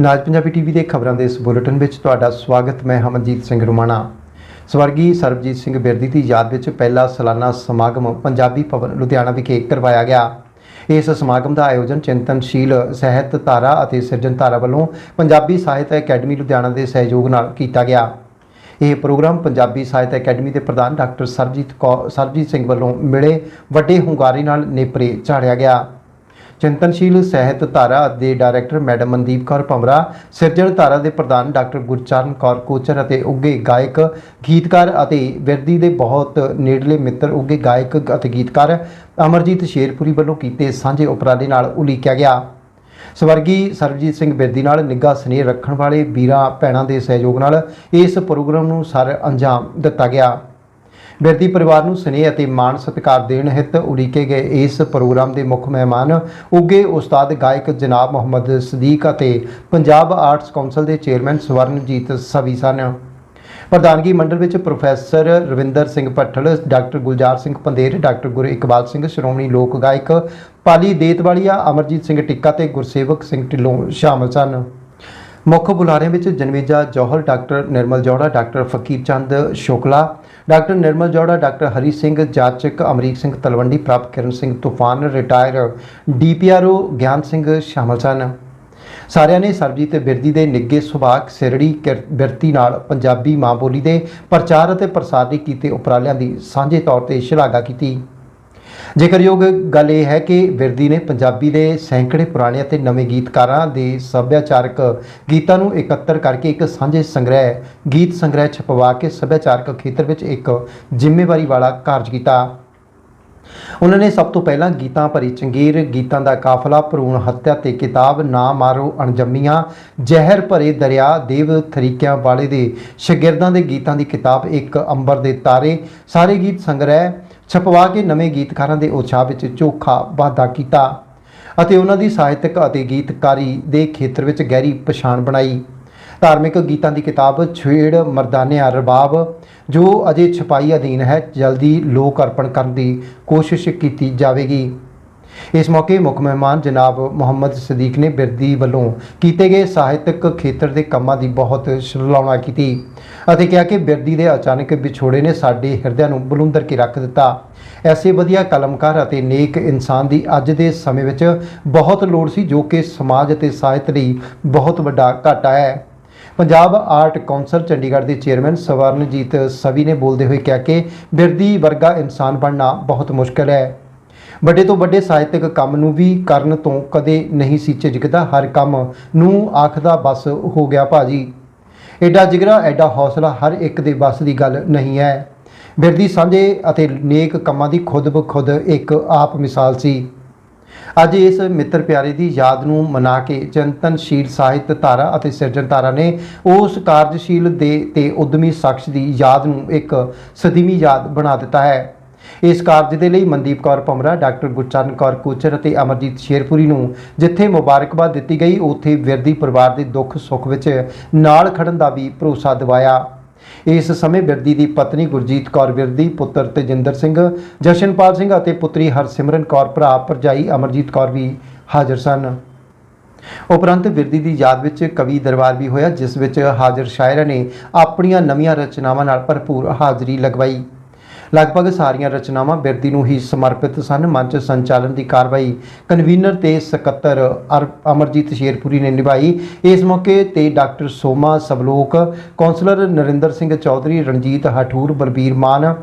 ਨਾਜ Punjabi TV ਦੇ ਖਬਰਾਂ ਦੇ ਇਸ ਬੁਲੇਟਿਨ ਵਿੱਚ ਤੁਹਾਡਾ ਸਵਾਗਤ, ਮੈਂ ਹਮਨਜੀਤ ਸਿੰਘ ਰੁਮਾਣਾ। ਸਵਰਗੀ ਸਰਬਜੀਤ ਸਿੰਘ ਬਿਰਦੀ ਦੀ ਯਾਦ ਵਿੱਚ ਪਹਿਲਾ ਸਾਲਾਨਾ ਸਮਾਗਮ ਪੰਜਾਬੀ ਭਵਨ ਲੁਧਿਆਣਾ ਵਿਖੇ ਕਰਵਾਇਆ ਗਿਆ। ਇਸ ਸਮਾਗਮ ਦਾ ਆਯੋਜਨ ਚਿੰਤਨਸ਼ੀਲ ਸਾਹਿਤ ਧਾਰਾ ਅਤੇ ਸਿਰਜਣ ਧਾਰਾ ਵੱਲੋਂ ਪੰਜਾਬੀ ਸਾਹਿਤ ਅਕੈਡਮੀ ਲੁਧਿਆਣਾ ਦੇ ਸਹਿਯੋਗ ਨਾਲ ਕੀਤਾ ਗਿਆ। ਇਹ ਪ੍ਰੋਗਰਾਮ ਪੰਜਾਬੀ ਸਾਹਿਤ ਅਕੈਡਮੀ ਦੇ ਪ੍ਰਧਾਨ ਡਾਕਟਰ ਸਰਬਜੀਤ ਕੌਰ ਸਰਬਜੀਤ ਸਿੰਘ ਵੱਲੋਂ ਮਿਲੇ ਵੱਡੇ ਹੁੰਗਾਰੇ ਨਾਲ ਨੇਪਰੇ ਝਾੜਿਆ ਗਿਆ। ਚਿੰਤਨਸ਼ੀਲ ਸਾਹਿਤ ਧਾਰਾ ਦੇ ਡਾਇਰੈਕਟਰ ਮੈਡਮ ਮਨਦੀਪ ਕੌਰ ਭਮਰਾ ਸਿਰਜਣ ਧਾਰਾ ਦੇ ਪ੍ਰਧਾਨ ਡਾਕਟਰ ਗੁਰਚਰਨ ਕੌਰ ਕੋਚਰ ਅਤੇ ਉੱਗੇ ਗਾਇਕ, ਗੀਤਕਾਰ ਅਤੇ ਵਿਰਦੀ ਦੇ ਬਹੁਤ ਨੇੜਲੇ ਮਿੱਤਰ ਉੱਗੇ ਗਾਇਕ ਅਤੇ ਗੀਤਕਾਰ ਅਮਰਜੀਤ ਸ਼ੇਰਪੁਰੀ ਵੱਲੋਂ ਕੀਤੇ ਸਾਂਝੇ ਉਪਰਾਲੇ ਨਾਲ ਉਲੀਕਿਆ ਗਿਆ। ਸਵਰਗੀ ਸਰਬਜੀਤ ਸਿੰਘ ਬਿਰਦੀ ਨਾਲ ਨਿੱਘਾ ਸਨੇਹ ਰੱਖਣ ਵਾਲੇ ਵੀਰਾਂ ਭੈਣਾਂ ਦੇ ਸਹਿਯੋਗ ਨਾਲ ਇਸ ਪ੍ਰੋਗਰਾਮ ਨੂੰ ਸਰ ਅੰਜਾਮ ਦਿੱਤਾ ਗਿਆ। ਬਿਰਦੀ ਪਰਿਵਾਰ ਨੂੰ ਸਨੇਹ ਅਤੇ ਮਾਣ ਸਤਿਕਾਰ ਦੇਣ ਹਿੱਤ ਉਲੀਕੇ ਗਏ। ਇਸ ਪ੍ਰੋਗਰਾਮ ਦੇ ਮੁੱਖ ਮਹਿਮਾਨ ਉੱਗੇ ਉਸਤਾਦ ਗਾਇਕ ਜਨਾਬ ਮੁਹੰਮਦ ਸਦੀਕ ਅਤੇ ਪੰਜਾਬ ਆਰਟਸ ਕੌਂਸਲ ਦੇ ਚੇਅਰਮੈਨ ਸਵਰਨਜੀਤ ਸਵੀ ਸਨ। ਪ੍ਰਧਾਨਗੀ ਮੰਡਲ ਵਿੱਚ professor Ravinder Singh Bhathal, doctor Gulzar Singh Pander, doctor Gur Iqbal Singh Shiromani ਲੋਕ ਗਾਇਕ ਪਾਲੀ ਦੇਤਵਾਲੀਆ, ਅਮਰਜੀਤ ਸਿੰਘ ਟਿੱਕਾ ਤੇ ਗੁਰਸੇਵਕ ਸਿੰਘ ਢਿੱਲੋਂ ਸ਼ਾਮਲ ਸਨ। ਮੁੱਖ ਬੁਲਾਰਿਆਂ ਵਿੱਚ ਜਨਮੇਜਾ ਜੌਹਰ ਡਾਕਟਰ ਨਿਰਮਲ ਜੋੜਾ ਡਾਕਟਰ ਫਕੀਰ ਚੰਦ ਸ਼ੋਕਲਾ, ਡਾਕਟਰ ਨਿਰਮਲ ਜੋੜਾ ਡਾਕਟਰ ਹਰੀ ਸਿੰਘ ਜਾਚਕ, ਅਮਰੀਕ ਸਿੰਘ ਤਲਵੰਡੀ, ਪ੍ਰਭ ਕਿਰਨ ਸਿੰਘ ਤੂਫਾਨ, ਰਿਟਾਇਰ ਡੀਪੀਆਰਓ ਗਿਆਨ ਸਿੰਘ ਸ਼ਾਮਲ ਸਨ। ਸਾਰਿਆਂ ਨੇ ਸਰਬਜੀਤ ਤੇ ਬਿਰਦੀ ਦੇ ਨਿੱਗੇ ਸੁਭਾਅ ਸਿਰੜੀ ਕਿਰ- ਬਿਰਤੀ ਨਾਲ ਪੰਜਾਬੀ ਮਾਂ ਬੋਲੀ ਦੇ ਪ੍ਰਚਾਰ ਅਤੇ ਪ੍ਰਸਾਰ ਲਈ ਕੀਤੇ ਉਪਰਾਲਿਆਂ ਦੀ ਸਾਂਝੇ ਤੌਰ ਤੇ ਸ਼ਲਾਘਾ ਕੀਤੀ। ਜ਼ਿਕਰਯੋਗ ਗੱਲ ਇਹ ਹੈ ਕਿ ਵਿਰਦੀ ਨੇ ਪੰਜਾਬੀ ਦੇ ਸੈਂਕੜੇ ਪੁਰਾਣੇ ਅਤੇ ਨਵੇਂ ਗੀਤਕਾਰਾਂ ਦੇ ਸੱਭਿਆਚਾਰਕ ਗੀਤਾਂ ਨੂੰ ਇਕੱਤਰ ਕਰਕੇ ਇੱਕ ਸਾਂਝੇ ਸੰਗ੍ਰਹਿ, ਗੀਤ ਸੰਗ੍ਰਹਿ ਛਪਵਾ ਕੇ ਸੱਭਿਆਚਾਰਕ ਖੇਤਰ ਵਿੱਚ ਇੱਕ ਜ਼ਿੰਮੇਵਾਰੀ ਵਾਲਾ ਕਾਰਜ ਕੀਤਾ। ਉਹਨਾਂ ਨੇ ਸਭ ਤੋਂ ਪਹਿਲਾਂ ਗੀਤਾਂ ਭਰੀ ਚੰਗੀਰ, ਗੀਤਾਂ ਦਾ ਕਾਫਲਾ, ਭਰੂਣ ਹੱਤਿਆ ਤੇ ਕਿਤਾਬ, ਨਾ ਮਾਰੋ ਅਣਜੰਮੀਆਂ, ਜ਼ਹਿਰ ਭਰੇ ਦਰਿਆ, ਦੇਵ ਥਰੀਕਿਆਂ ਵਾਲੇ ਦੇ ਸ਼ਾਗਿਰਦਾਂ ਦੇ ਗੀਤਾਂ ਦੀ ਕਿਤਾਬ, ਇੱਕ ਅੰਬਰ ਦੇ ਤਾਰੇ, ਸਾਰੇ ਗੀਤ ਸੰਗ੍ਰਹਿ ਛਪਵਾ ਕੇ ਨਵੇਂ ਗੀਤਕਾਰਾਂ ਦੇ ਉਤਸ਼ਾਹ ਵਿੱਚ ਚੋਖਾ ਵਾਧਾ ਕੀਤਾ ਅਤੇ ਉਹਨਾਂ ਦੀ ਸਾਹਿਤਕ ਅਤੇ ਗੀਤਕਾਰੀ ਦੇ ਖੇਤਰ ਵਿੱਚ ਗਹਿਰੀ ਪਛਾਣ ਬਣਾਈ। ਧਾਰਮਿਕ ਗੀਤਾਂ ਦੀ ਕਿਤਾਬ ਛੇੜ ਮਰਦਾਨਿਆ ਰਬਾਬ, ਜੋ ਅਜੇ ਛਪਾਈ ਅਧੀਨ ਹੈ, ਜਲਦੀ ਲੋਕ ਅਰਪਣ ਕਰਨ ਦੀ ਕੋਸ਼ਿਸ਼ ਕੀਤੀ ਜਾਵੇਗੀ। ਇਸ ਮੌਕੇ ਮੁੱਖ ਮਹਿਮਾਨ ਜਨਾਬ ਮੁਹੰਮਦ ਸਦੀਕ ਨੇ ਬਿਰਦੀ ਵੱਲੋਂ ਕੀਤੇ ਗਏ ਸਾਹਿਤਕ ਖੇਤਰ ਦੇ ਕੰਮਾਂ ਦੀ ਬਹੁਤ ਸ਼ਲਾਘਾ ਕੀਤੀ ਅਤੇ ਕਿਹਾ ਕਿ ਬਿਰਦੀ ਦੇ ਅਚਾਨਕ ਵਿਛੋੜੇ ਨੇ ਸਾਡੇ ਹਿਰਦਿਆਂ ਨੂੰ ਬਲੁੰਦਰ ਕੇ ਰੱਖ ਦਿੱਤਾ। ਐਸੇ ਵਧੀਆ ਕਲਮਕਾਰ ਅਤੇ ਨੇਕ ਇਨਸਾਨ ਦੀ ਅੱਜ ਦੇ ਸਮੇਂ ਵਿੱਚ ਬਹੁਤ ਲੋੜ ਸੀ ਜੋ ਕਿ ਸਮਾਜ ਅਤੇ ਸਾਹਿਤ ਲਈ ਬਹੁਤ ਵੱਡਾ ਘਾਟਾ ਹੈ। ਪੰਜਾਬ ਆਰਟ ਕੌਂਸਲ ਚੰਡੀਗੜ੍ਹ ਦੇ ਚੇਅਰਮੈਨ ਸਵਰਨਜੀਤ ਸਵੀ ਨੇ ਬੋਲਦੇ ਹੋਏ ਕਿਹਾ ਕਿ ਬਿਰਦੀ ਵਰਗਾ ਇਨਸਾਨ ਬਣਨਾ ਬਹੁਤ ਮੁਸ਼ਕਲ ਹੈ। ਵੱਡੇ ਤੋਂ ਵੱਡੇ ਸਾਹਿਤਕ ਕੰਮ ਨੂੰ ਵੀ ਕਰਨ ਤੋਂ ਕਦੇ ਨਹੀਂ ਸੀ ਝਿਜਕਦਾ, ਹਰ ਕੰਮ ਨੂੰ ਆਖਦਾ ਬਸ ਹੋ ਗਿਆ ਭਾਜੀ। ਐਡਾ ਜਿਗਰਾ ਐਡਾ ਹੌਸਲਾ ਹਰ ਇੱਕ ਦੇ ਬਸ ਦੀ ਗੱਲ ਨਹੀਂ ਹੈ। ਬਿਰਦੀ ਸਾਂਝੇ ਅਤੇ ਨੇਕ ਕੰਮਾਂ ਦੀ ਖੁਦ ਬਖੁਦ ਇੱਕ ਆਪ ਮਿਸਾਲ ਸੀ। ਅੱਜ ਇਸ ਮਿੱਤਰ ਪਿਆਰੇ ਦੀ ਯਾਦ ਨੂੰ ਮਨਾ ਕੇ ਚਿੰਤਨਸ਼ੀਲ ਸਾਹਿਤ ਧਾਰਾ ਅਤੇ ਸਿਰਜਣ ਧਾਰਾ ਨੇ ਉਸ ਕਾਰਜਸ਼ੀਲ ਦੇ ਤੇ ਉਦਮੀ ਸ਼ਖਸ ਦੀ ਯਾਦ ਨੂੰ ਇੱਕ ਸਦੀਵੀ ਯਾਦ ਬਣਾ ਦਿੱਤਾ ਹੈ। ਇਸ ਕਾਰਜ ਦੇ ਲਈ ਮਨਦੀਪ ਕੌਰ ਭਮਰਾ, ਡਾਕਟਰ ਗੁਰਚਰਨ ਕੌਰ ਕੋਚਰ ਅਤੇ ਅਮਰਜੀਤ ਸ਼ੇਰਪੁਰੀ ਨੂੰ ਜਿੱਥੇ ਮੁਬਾਰਕਬਾਦ ਦਿੱਤੀ ਗਈ, ਉੱਥੇ ਵਿਰਦੀ ਪਰਿਵਾਰ ਦੇ ਦੁੱਖ ਸੁੱਖ ਵਿੱਚ ਨਾਲ ਖੜਨ ਦਾ ਵੀ ਭਰੋਸਾ ਦਿਵਾਇਆ। ਇਸ ਸਮੇਂ ਬਿਰਦੀ ਦੀ ਪਤਨੀ ਗੁਰਜੀਤ ਕੌਰ ਬਿਰਦੀ ਪੁੱਤਰ ਤੇਜਿੰਦਰ ਸਿੰਘ, ਜਸ਼ਨਪਾਲ ਸਿੰਘ ਅਤੇ ਪੁੱਤਰੀ ਹਰਸਿਮਰਨ ਕੌਰ ਭਰਾ ਭਰਜਾਈ ਅਮਰਜੀਤ ਕੌਰ ਵੀ ਹਾਜ਼ਰ ਸਨ। ਉਪਰੰਤ ਬਿਰਦੀ ਦੀ ਯਾਦ ਵਿੱਚ ਕਵੀ ਦਰਬਾਰ ਵੀ ਹੋਇਆ, ਜਿਸ ਵਿੱਚ ਹਾਜ਼ਰ ਸ਼ਾਇਰਾਂ ਨੇ ਆਪਣੀਆਂ ਨਵੀਆਂ ਰਚਨਾਵਾਂ ਨਾਲ ਭਰਪੂਰ ਹਾਜ਼ਰੀ ਲਗਵਾਈ। ਲਗਭਗ ਸਾਰੀਆਂ ਰਚਨਾਵਾਂ ਬਿਰਦੀ ਨੂੰ ਹੀ ਸਮਰਪਿਤ ਸਨ। ਮੰਚ ਸੰਚਾਲਨ ਦੀ ਕਾਰਵਾਈ ਕਨਵੀਨਰ ਤੇ ਸਕੱਤਰ ਅਰ- ਅਮਰਜੀਤ ਸ਼ੇਰਪੁਰੀ ਨੇ ਨਿਭਾਈ। ਇਸ ਮੌਕੇ ਤੇ ਡਾਕਟਰ ਸੋਮਾ ਸਬਲੋਕ ਕੌਂਸਲਰ ਨਰਿੰਦਰ ਸਿੰਘ ਚੌਧਰੀ, ਰਣਜੀਤ ਹਠੂਰ, ਬਲਬੀਰ ਮਾਨ,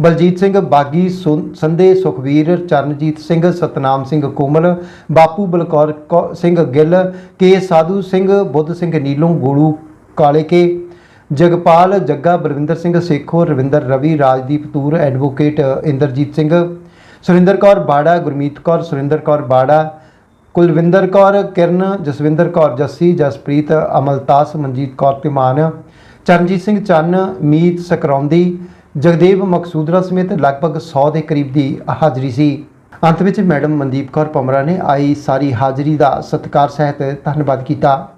ਬਲਜੀਤ ਸਿੰਘ ਬਾਗੀ ਸੁਨ- ਸੰਧੇ ਸੁਖਵੀਰ, ਚਰਨਜੀਤ ਸਿੰਘ, ਸਤਨਾਮ ਸਿੰਘ ਕੋਮਲ, ਬਾਪੂ ਬਲਕੌਰ ਕੌ- ਸਿੰਘ ਗਿੱਲ, ਕੇ ਸਾਧੂ ਸਿੰਘ, ਬੁੱਧ ਸਿੰਘ ਨੀਲੋਂ, ਗੋਲੂ ਕਾਲੇ ਕੇ ਜਗਪਾਲ ਜੱਗਾ ਬਲਵਿੰਦਰ ਸਿੰਘ ਸੇਖੋ, ਰਵਿੰਦਰ ਰਵੀ, ਰਾਜਦੀਪ ਤੂਰ, ਐਡਵੋਕੇਟ ਇੰਦਰਜੀਤ ਸਿੰਘ, ਸੁਰਿੰਦਰ ਕੌਰ ਬਾੜਾ, ਗੁਰਮੀਤ ਕੌਰ, ਸੁਰਿੰਦਰ ਕੌਰ ਬਾੜਾ, ਕੁਲਵਿੰਦਰ ਕੌਰ ਕਿਰਨ, ਜਸਵਿੰਦਰ ਕੌਰ ਜੱਸੀ, ਜਸਪ੍ਰੀਤ ਅਮਲਤਾਸ, ਮਨਜੀਤ ਕੌਰ ਤਿਮਾਨ ਚਰਨਜੀਤ ਸਿੰਘ ਚੰਨ, ਮੀਤ ਸਕਰੌਂਦੀ, ਜਗਦੇਵ ਮਕਸੂਦਰਾ ਸਮੇਤ ਲਗਭਗ 100 ਦੇ ਕਰੀਬ ਦੀ ਹਾਜ਼ਰੀ ਸੀ। ਅੰਤ ਵਿੱਚ ਮੈਡਮ ਮਨਦੀਪ ਕੌਰ ਪਮਰਾ ਨੇ ਆਈ ਸਾਰੀ ਹਾਜ਼ਰੀ ਦਾ ਸਤਿਕਾਰ ਸਹਿਤ ਧੰਨਵਾਦ ਕੀਤਾ।